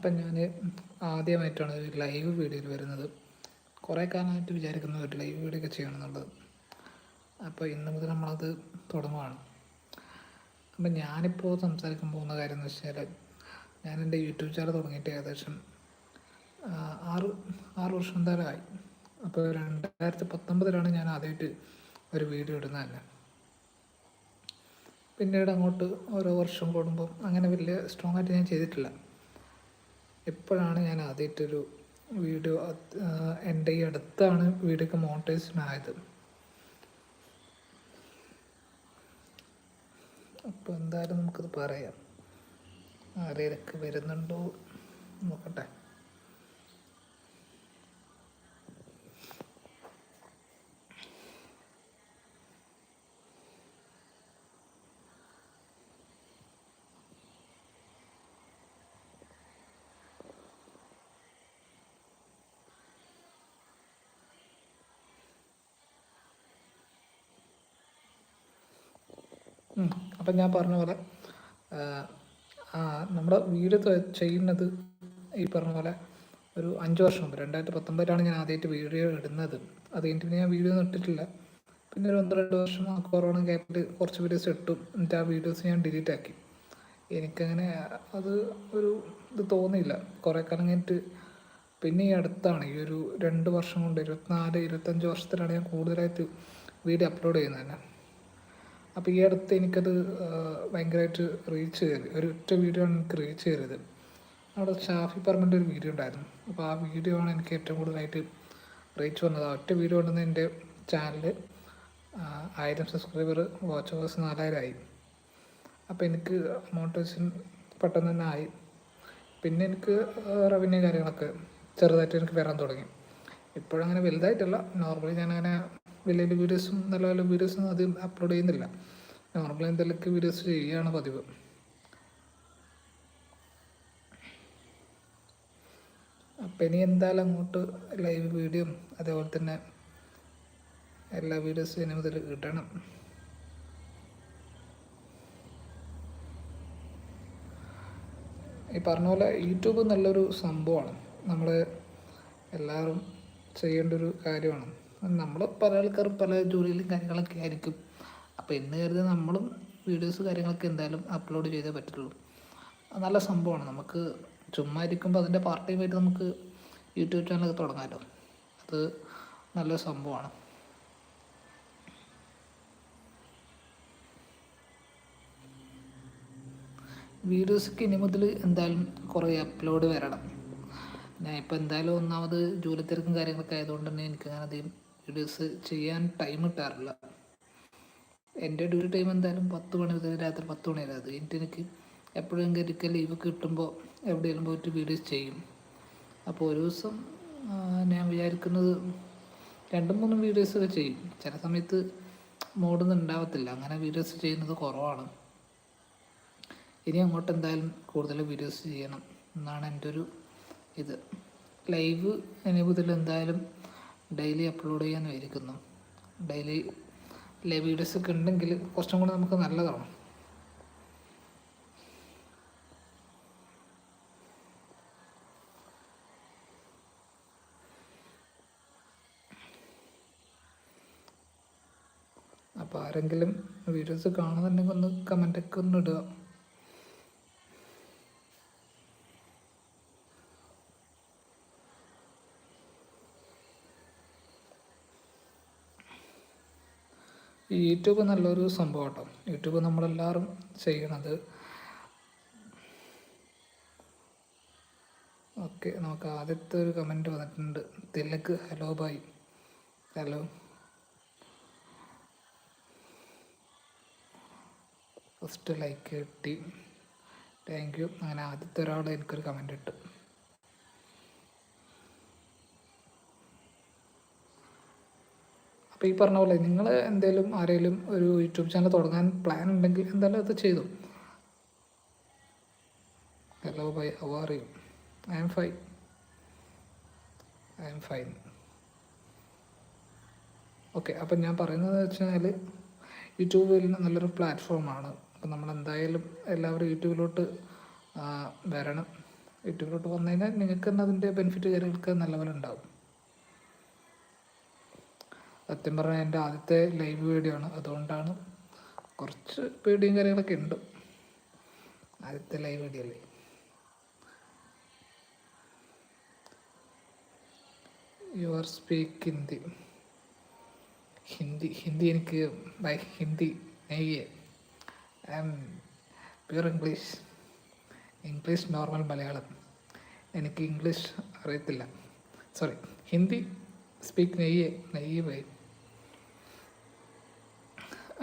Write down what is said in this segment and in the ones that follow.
അപ്പം ഞാൻ ആദ്യമായിട്ടാണ് ഒരു ലൈവ് വീഡിയോയിൽ വരുന്നത്. കുറേ കാലമായിട്ട് വിചാരിക്കുന്ന ഒരു ലൈവ് വീഡിയോ ഒക്കെ ചെയ്യണം എന്നുള്ളത് അപ്പോൾ ഇന്ന് മുതൽ നമ്മളത് തുടങ്ങുകയാണ് അപ്പം ഞാനിപ്പോൾ സംസാരിക്കാൻ പോകുന്ന കാര്യം എന്ന് വെച്ചാൽ ഞാൻ എന്റെ യൂട്യൂബ് ചാനൽ തുടങ്ങിയിട്ട് ഏകദേശം ആറ് ആറ് വർഷം എന്തായാലും അപ്പോൾ രണ്ടായിരത്തി പത്തൊമ്പതിലാണ് ഞാൻ ആദ്യമായിട്ട് ഒരു വീഡിയോ ഇടുന്നത് തന്നെ. പിന്നീട് അങ്ങോട്ട് ഓരോ വർഷം കൂടുമ്പോൾ അങ്ങനെ വലിയ സ്ട്രോങ് ആയിട്ട് ഞാൻ ചെയ്തിട്ടില്ല. ഇപ്പോഴാണ് ഞാൻ ആദ്യമായിട്ടൊരു വീഡിയോ എന്റെ ഈ അടുത്താണ് വീഡിയോക്ക് മോണിറ്റൈസേഷൻ അപ്പോൾ എന്തായാലും നമുക്കത് പറയാം. ആരേലൊക്കെ വരുന്നുണ്ടോ നോക്കട്ടെ. അപ്പം ഞാൻ പറഞ്ഞ പോലെ നമ്മുടെ വീട് ചെയ്യുന്നത് ഈ പറഞ്ഞ പോലെ ഒരു അഞ്ച് വർഷം മുമ്പ് രണ്ടായിരത്തി പത്തൊമ്പതിലാണ് ഞാൻ ആദ്യമായിട്ട് വീഡിയോ ഇടുന്നത്. അത് കഴിഞ്ഞിട്ട് പിന്നെ ഞാൻ വീഡിയോ ഇട്ടിട്ടില്ല. പിന്നെ ഒരു ഒന്ന് രണ്ട് വർഷം ആ കൊറോണ ഗ്യാപ്പിൽ കുറച്ച് വീഡിയോസ് ഇട്ടു. എന്നിട്ട് ആ വീഡിയോസ് ഞാൻ ഡിലീറ്റ് ആക്കി. എനിക്കങ്ങനെ അത് ഒരു ഇത് തോന്നിയില്ല. കുറേ കാലം കഴിഞ്ഞിട്ട് പിന്നെ ഈ അടുത്താണ് ഈ ഒരു രണ്ട് വർഷം കൊണ്ട് ഇരുപത്തിനാല് ഇരുപത്തഞ്ച് വർഷത്തിലാണ് ഞാൻ കൂടുതലായിട്ട് വീഡിയോ അപ്ലോഡ് ചെയ്യുന്നത് തന്നെ. അപ്പോൾ ഈ അടുത്ത് എനിക്കത് ഭയങ്കരമായിട്ട് റീച്ച് കയറി ഒരു ഒറ്റ വീഡിയോ ആണ് എനിക്ക് റീച്ച് കയറിയത് അവിടെ ഷാഫി പറമ്പിന്റെ ഒരു വീഡിയോ ഉണ്ടായിരുന്നു. അപ്പോൾ ആ വീഡിയോ ആണ് എനിക്ക് ഏറ്റവും കൂടുതലായിട്ട് റീച്ച് വന്നത്. ആ ഒറ്റ വീഡിയോ ഉണ്ടെന്ന് എന്റെ ചാനൽ ആയിരം സബ്സ്ക്രൈബർ വാച്ച് അവേഴ്സ് നാലായിരം ആയി. അപ്പോൾ എനിക്ക് മോട്ടിവേഷൻ പെട്ടെന്ന് തന്നെ ആയി. പിന്നെ എനിക്ക് റവന്യൂ കാര്യങ്ങളൊക്കെ ചെറുതായിട്ട് എനിക്ക് വരാൻ തുടങ്ങി. ഇപ്പോഴങ്ങനെ വലുതായിട്ടല്ല. നോർമലി ഞാനങ്ങനെ വലിയ വീഡിയോസും നല്ല നല്ല വീഡിയോസും അധികം അപ്ലോഡ് ചെയ്യുന്നില്ല. നോർമലി എന്തെങ്കിലുമൊക്കെ വീഡിയോസ് ചെയ്യുകയാണ് പതിവ്. അപ്പം ഇനി എന്തായാലും അങ്ങോട്ട് ലൈവ് വീഡിയോ അതേപോലെ തന്നെ എല്ലാ വീഡിയോസും ഇനി മുതൽ കിട്ടണം ഈ പറഞ്ഞ പോലെ യൂട്യൂബ് നല്ലൊരു സംഭവമാണ്. നമ്മൾ എല്ലാവരും ചെയ്യേണ്ട ഒരു കാര്യമാണ്. നമ്മൾ പല ആൾക്കാർ പല ജോലിയിലും കാര്യങ്ങളൊക്കെ ആയിരിക്കും. അപ്പോൾ എന്ന് കരുതി നമ്മളും വീഡിയോസ് കാര്യങ്ങളൊക്കെ എന്തായാലും അപ്ലോഡ് ചെയ്തേ പറ്റുള്ളൂ നല്ല സംഭവമാണ്. നമുക്ക് ചുമ്മാ ഇരിക്കുമ്പോൾ അതിന്റെ പാർട്ട് ടൈം ആയിട്ട് നമുക്ക് യൂട്യൂബ് ചാനലൊക്കെ തുടങ്ങാമല്ലോ അത് നല്ല സംഭവമാണ്. വീഡിയോസൊക്കെ ഇനി മുതൽ എന്തായാലും കുറേ അപ്ലോഡ് വരണം. ഞാൻ ഇപ്പോൾ എന്തായാലും ഒന്നാമത് ജോലി തിരക്കും കാര്യങ്ങളൊക്കെ ആയതുകൊണ്ട് തന്നെ എനിക്ക് അങ്ങനെ അധികം വീഡിയോസ് ചെയ്യാൻ ടൈം കിട്ടാറില്ല. എന്റെ ഡ്യൂട്ടി ടൈം എന്തായാലും പത്ത് മണി മുതൽ രാത്രി പത്ത് മണി വരെ. അത് കഴിഞ്ഞിട്ട് എനിക്ക് എപ്പോഴും ഒരിക്കൽ ലീവ് കിട്ടുമ്പോൾ എവിടെയെങ്കിലും പോയിട്ട് വീഡിയോസ് ചെയ്യും. അപ്പോൾ ഒരു ദിവസം ഞാൻ വിചാരിക്കുന്നത് രണ്ടും മൂന്നും വീഡിയോസൊക്കെ ചെയ്യും. ചില സമയത്ത് മോഡൊന്നും ഉണ്ടാവത്തില്ല. അങ്ങനെ വീഡിയോസ് ചെയ്യുന്നത് കുറവാണ്. ഇനി അങ്ങോട്ട് എന്തായാലും കൂടുതൽ വീഡിയോസ് ചെയ്യണം എന്നാണ് എന്റെ ഒരു ഇത്. ലൈവ് ഇനി മുതൽ എന്തായാലും ഡെയിലി അപ്ലോഡ് ചെയ്യാൻ ആയിരിക്കുന്നു ഡെയിലി ലൈവ് വീഡിയോസ് ഒക്കെ ഉണ്ടെങ്കിൽ കുറച്ചും കൂടെ നമുക്ക് നല്ലതാണ്. അപ്പോൾ ആരെങ്കിലും വീഡിയോസ് കാണുന്നുണ്ടെങ്കിൽ ഒന്ന് കമന്റൊക്കെ ഒന്ന് ഇടുക. യൂട്യൂബ് നല്ലൊരു സംഭവം കേട്ടോ യൂട്യൂബ് നമ്മളെല്ലാവരും ചെയ്യണത്. ഓക്കെ നമുക്ക് ആദ്യത്തെ ഒരു കമന്റ് വന്നിട്ടുണ്ട്. Tilak hello bye hello first like കിട്ടി. താങ്ക് യു അങ്ങനെ ആദ്യത്തെ ഒരാൾ എനിക്കൊരു കമന്റ് ഇട്ടു. അപ്പോൾ ഈ പറഞ്ഞ പോലെ നിങ്ങൾ എന്തെങ്കിലും ആരെങ്കിലും ഒരു യൂട്യൂബ് ചാനൽ തുടങ്ങാൻ പ്ലാൻ ഉണ്ടെങ്കിൽ എന്തായാലും അത് ചെയ്തു? Hello bye how are you I'm fine I'm fine okay അപ്പം ഞാൻ പറയുന്നത് വെച്ചാൽ യൂട്യൂബിൽ നല്ലൊരു പ്ലാറ്റ്ഫോമാണ് അപ്പം നമ്മൾ എന്തായാലും എല്ലാവരും യൂട്യൂബിലോട്ട് വരണം. യൂട്യൂബിലോട്ട് വന്നു കഴിഞ്ഞാൽ നിങ്ങൾക്ക് തന്നെ അതിന്റെ ബെനിഫിറ്റ് കാര്യങ്ങൾക്ക് നല്ലപോലെ ഉണ്ടാവും. സത്യം പറഞ്ഞാൽ എന്റെ ആദ്യത്തെ ലൈവ് വീഡിയോ ആണ്. അതുകൊണ്ടാണ് കുറച്ച് പേടിയും കാര്യങ്ങളൊക്കെ ഉണ്ട്. ആദ്യത്തെ ലൈവ് വീഡിയോ അല്ലേ? You are speak Hindi Hindi Hindi എനിക്ക് ബൈ ഹിന്ദി നെയ്യ് I'm pure English English normal Malayalam എനിക്ക് ഇംഗ്ലീഷ് അറിയത്തില്ല. സോറി ഹിന്ദി സ്പീക്ക് നെയ്യ് നെയ്യ് ബൈ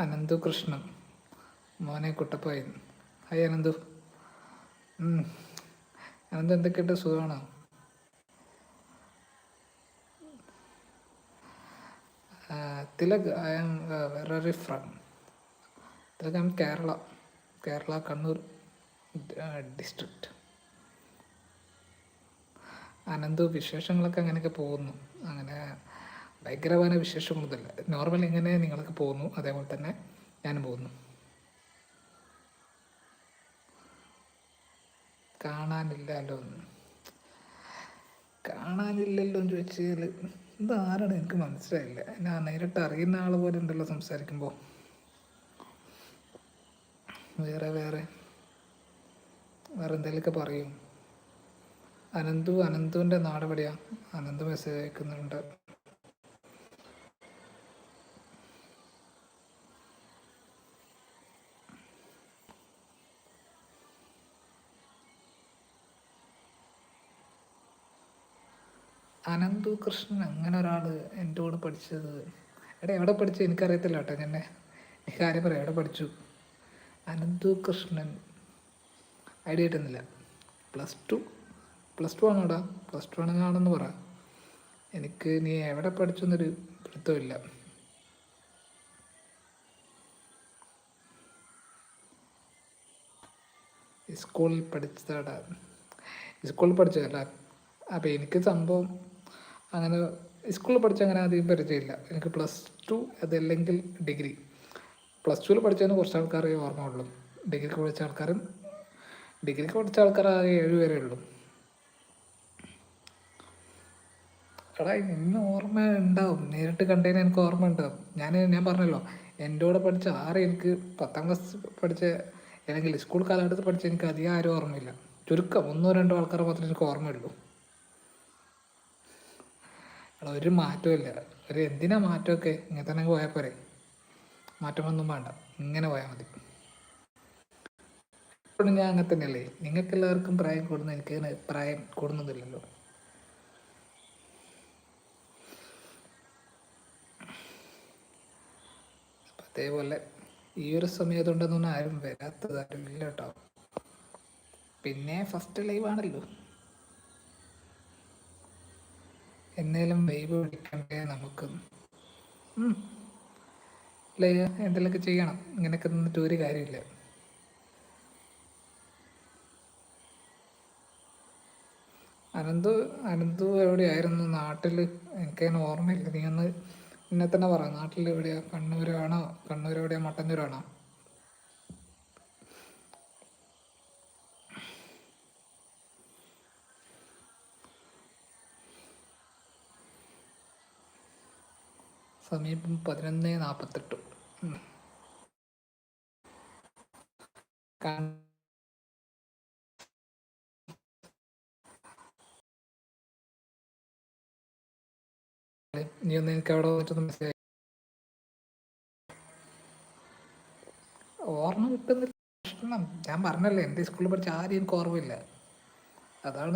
അനന്തു കൃഷ്ണൻ. മോനെ കുട്ടപ്പായൻ ഹായ് അനന്തു. അനന്തു എന്തൊക്കെയുണ്ട്? സുഖമാണോ? Tilak I am very from Tilak I'm Kerala. Kerala Kannur district Ananthu വിശേഷങ്ങളൊക്കെ അങ്ങനെയൊക്കെ പോകുന്നു. അങ്ങനെ ഭയങ്കരമായ വിശേഷങ്ങളൊന്നുമില്ല നോർമൽ ഇങ്ങനെ നിങ്ങൾക്ക് പോകുന്നു. അതേപോലെ തന്നെ ഞാനും പോകുന്നു. കാണാനില്ലല്ലോ. കാണാനില്ലല്ലോ എന്ന് ചോദിച്ചാൽ ഇതാരാണ് എനിക്ക് മനസ്സിലായില്ല. ഞാൻ നേരിട്ട് അറിയുന്ന ആൾ പോലെ ഉണ്ടല്ലോ സംസാരിക്കുമ്പോൾ വേറെ വേറെ. വേറെ എന്തെങ്കിലുമൊക്കെ പറയും. അനന്തു അനന്തുവിന്റെ നാടെവിടെയാണ് അനന്തു മെസ്സേജ് അയക്കുന്നുണ്ട്. അനന്തു കൃഷ്ണൻ അങ്ങനെ ഒരാൾ എന്റെ കൂടെ പഠിച്ചത്. എടാ എവിടെ പഠിച്ചു? എനിക്കറിയത്തില്ല കേട്ടോ ഞാൻ എനിക്ക് കാര്യം പറയാം. എവിടെ പഠിച്ചു? അനന്തു കൃഷ്ണൻ. ഐഡിയ കിട്ടുന്നില്ല. Plus two. പ്ലസ് ടു ആണോടാ? പ്ലസ് ടു ആണെങ്കിൽ ആണെന്ന് പറ. എനിക്ക് നീ എവിടെ പഠിച്ചു എന്നൊരു പിടുത്തമില്ല സ്കൂളിൽ പഠിച്ചതാടാ. സ്കൂളിൽ പഠിച്ചതല്ല. അപ്പോൾ എനിക്ക് സംഭവം അങ്ങനെ സ്കൂളിൽ പഠിച്ച അങ്ങനെ അധികം പരിചയമില്ല. എനിക്ക് പ്ലസ് ടു അതല്ലെങ്കിൽ ഡിഗ്രി പ്ലസ് ടുവിൽ പഠിച്ചതിന് കുറച്ച് ആൾക്കാരെ ഓർമ്മ ഉള്ളൂ. ഡിഗ്രിക്ക് പഠിച്ച ആൾക്കാരും ഡിഗ്രിക്ക് പഠിച്ച ആൾക്കാർ ആകെ ഏഴ് പേരേ ഉള്ളൂ. എടാ ഇന്ന് ഓർമ്മ ഉണ്ടാവും. നേരിട്ട് കണ്ടതിന് എനിക്ക് ഓർമ്മ ഉണ്ടാവും. ഞാൻ ഞാൻ പറഞ്ഞല്ലോ എന്റെ കൂടെ പഠിച്ച ആരും എനിക്ക് പത്താം ക്ലാസ് പഠിച്ച അല്ലെങ്കിൽ സ്കൂൾ കാലഘട്ടത്തിൽ പഠിച്ച എനിക്ക് അധികം ആരും ഓർമ്മയില്ല. ചുരുക്കം ഒന്നോ രണ്ടോ ആൾക്കാരെ മാത്രമേ എനിക്ക് ഓർമ്മയുള്ളൂ. എടാ ഒരു മാറ്റമില്ല ഒരു എന്തിനാ മാറ്റമൊക്കെ? ഇങ്ങനെ തന്നെ പോയാൽ പോരെ. മാറ്റമൊന്നും വേണ്ട. ഇങ്ങനെ പോയാൽ മതി. ഇപ്പോഴും ഞാൻ അങ്ങനെ തന്നെയല്ലേ? നിങ്ങൾക്ക് എല്ലാവർക്കും പ്രായം കൂടുന്ന എനിക്ക് അങ്ങനെ പ്രായം കൂടുന്നതില്ലല്ലോ അതേപോലെ ഈ ഒരു സമയത്തുണ്ടെന്നൊന്നും ആരും വരാത്തത് ആരും ഇല്ല കേട്ടോ. പിന്നെ ഫസ്റ്റ് ലൈവ് ആണല്ലോ. എന്നേലും വൈബ് പിടിക്കണ്ടേ നമുക്ക്? ഉം. ലൈ എന്തെങ്കിലുമൊക്കെ ചെയ്യണം. ഇങ്ങനെയൊക്കെ നിന്നിട്ട് ഒരു കാര്യമില്ല. അനന്തു അനന്തു എവിടെയായിരുന്നു? നാട്ടിൽ എനിക്കതിന് ഓർമ്മയില്ല. നീ ഒന്ന് എന്നെ തന്നെ പറ. നാട്ടിൽ എവിടെയാ? കണ്ണൂരാണോ? കണ്ണൂർ എവിടെയാ? മട്ടന്നൂരാണോ? സമീപം പതിനൊന്ന് നാൽപ്പത്തെട്ട് നീ ഒന്ന് എനിക്ക് അവിടെ വന്നിട്ടൊന്ന് മെസ്സേജ് ഓർമ്മ കിട്ടുന്നില്ല. ഞാൻ പറഞ്ഞല്ലേ എന്റെ സ്കൂളിൽ പഠിച്ച ആരും എനിക്ക് ഓർമ്മയില്ല. അതാണ്